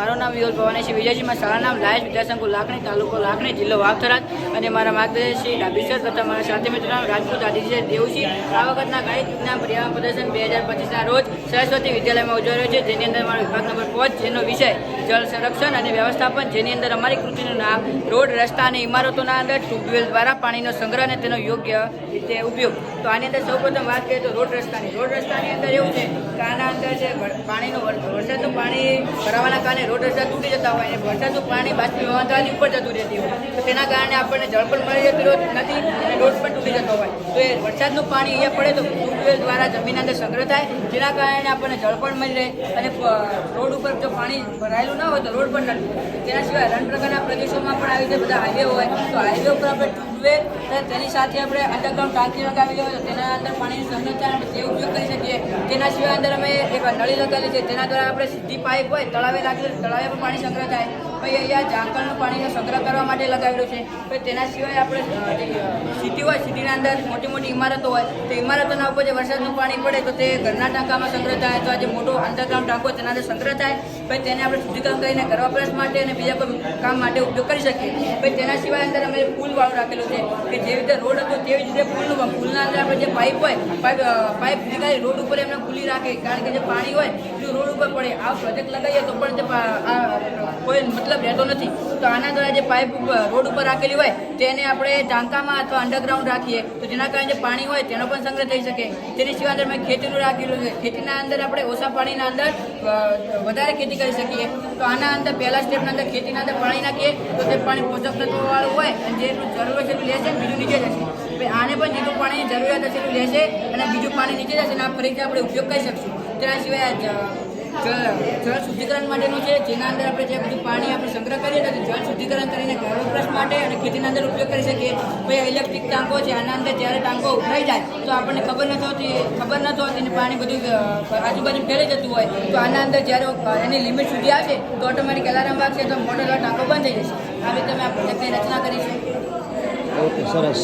મારું નામ વિયોલ ભવાની છે. વિજયજીમાં શાળા નામ લાયજ વિદ્યાસંકુલ લાખણી તાલુકો લાખણી જિલ્લો વાવથરાજ અને મારા માર્ગદર્શક શ્રી ડાબીસર તથા મારા સાથે મિત્રો નામ રાજપૂત આદિત્ય દેવસિંહ આ વખતના ગણિત વિજ્ઞાન પર્યાવરણ પ્રદર્શન બે હજાર પચીસના રોજ સરસ્વતી વિદ્યાલયમાં ઉજવાયો છે, જેની અંદર મારો વિભાગ નંબર પાંચ, જેનો વિષય જળ સંરક્ષણ અને વ્યવસ્થાપન, જેની અંદર અમારી કૃતિનું નામ રોડ રસ્તા અને ઇમારતોના અંદર ટ્યુબવેલ દ્વારા પાણીનો સંગ્રહ અને તેનો યોગ્ય રીતે ઉપયોગ. તો આની અંદર સૌપ્રથમ વાત કરીએ તો રોડ રસ્તાની. રોડ રસ્તાની અંદર એવું છે કે અંદર પાણીનું વરસાદનું પાણી ભરાવાના કારણે રોડ રસ્તા તૂટી જતા હોય અને વરસાદનું પાણી બાષ્પીભવનતાની ઉપર જતું રહેતી હોય. તો તેના કારણે આપણને જળ પણ મળી જતું નથી અને રોડ પણ તૂટી જતો હોય. તો એ વરસાદનું પાણી અહીંયા પડે તો ટ્યુબવેલ દ્વારા જમીન અંદર સંગ્રહ થાય, જેના કારણે આપણને જળ પણ મળી રહે અને રોડ ઉપર જો પાણી ભરાયેલું ના હોય તો રોડ પણ નથી. તેના સિવાય રણ પ્રકારના પ્રદેશોમાં પણ આવી રીતે બધા હાઈવે હોય, તો હાઈવે ઉપર આપણે ટ્યુબવેલ તેની સાથે આપણે અંડરગ્રાઉન્ડ ટાંકી લગાવેલી હોય તેના અંદર પાણીની થાય આપણે તે ઉપયોગ કરી શકીએ. તેના સિવાય અંદર અમે એક નળી લગાવેલી છે, તેના દ્વારા આપણે સીધી પાઇપ હોય, તળાવે લાગેલી તળાવે પણ પાણી સંગ્રહ થાય. પછી અહીંયા ઝાંકળનું પાણીનો સંગ્રહ કરવા માટે લગાવેલો છે. ભાઈ તેના સિવાય આપણે સિટી હોય, સિટીના અંદર મોટી મોટી ઇમારતો હોય, તો ઇમારતોના ઉપર જે વરસાદનું પાણી પડે, તો તે ઘરના ટાંકામાં સંગ્રહ થાય તો આ જે મોટો અંડરગ્રાઉન્ડ ટાંકો તેના અંદર સંગ્રહ થાય. ભાઈ તેને આપણે શુદ્ધિકરણ કરીને ઘર વપરાશ માટે અને બીજા કોઈ કામ માટે ઉપયોગ કરી શકીએ. ભાઈ તેના સિવાય અંદર અમે પુલ વાળું રાખેલું છે, કે જેવી રીતે રોડ હતો તેવી જ રીતે પુલનું પુલના અંદર આપણે જે પાઇપ હોય, પાઇપ પાઇપ નીકળી રોડ ઉપર એમને ખુલ્લી રાખે, કારણ કે જે પાણી હોય, એ રોડ ઉપર પડે. આ પ્રોજેક્ટ લગાવીએ તો પણ તે કોઈ મતલબ રહેતો નથી. તો આના દ્વારા જે પાઇપ રોડ ઉપર રાખેલી હોય, તેને આપણે ટાંકામાં અથવા અંડરગ્રાઉન્ડ રાખીએ. તો જેના કારણે જે પાણી હોય, તેનો પણ સંગ્રહ થઈ શકે. તેની સિવાય અંદર મેં ખેતીનું રાખેલું છે. ખેતીના અંદર આપણે ઓછા પાણીના અંદર વધારે ખેતી કરી શકીએ. તો આના અંદર પહેલા સ્ટેપના અંદર ખેતીના અંદર પાણી નાખીએ. તો તે પાણી પોષક તત્વોવાળું હોય અને જેટલું જરૂર છે એટલું છે, બીજું નીચે જશે. આને પણ જેટલું પાણીની જરૂરિયાત હશે એટલું લેશે અને બીજું પાણી નીચે જશે અને આ ફરીથી આપણે ઉપયોગ કરી શકશું. તેના સિવાય જળ શુદ્ધિકરણ માટેનું છે, જેના અંદર આપણે જે બધું પાણી આપણે સંગ્રહ કરીએ તો જળ શુદ્ધિકરણ કરીને ઘર વપરાશ માટે અને ખેતીના અંદર ઉપયોગ કરી શકીએ. ભાઈ ઇલેક્ટ્રિક ટાંકો છે, આના અંદર જ્યારે ટાંકો ઉભરાઈ જાય, તો આપણને ખબર નથી હોતી ખબર નથી હોતી અને પાણી બધું આજુબાજુ ફેલાઈ જતું હોય. તો આના અંદર જ્યારે એની લિમિટ સુધી આવશે તો ઓટોમેટિક અલાર્મ વાગશે, તો મોટો ટાંકો બંધ થઈ જશે. આવી રીતે અમે આ પ્રોજેક્ટની રચના કરી છે. ઓકે, સરસ.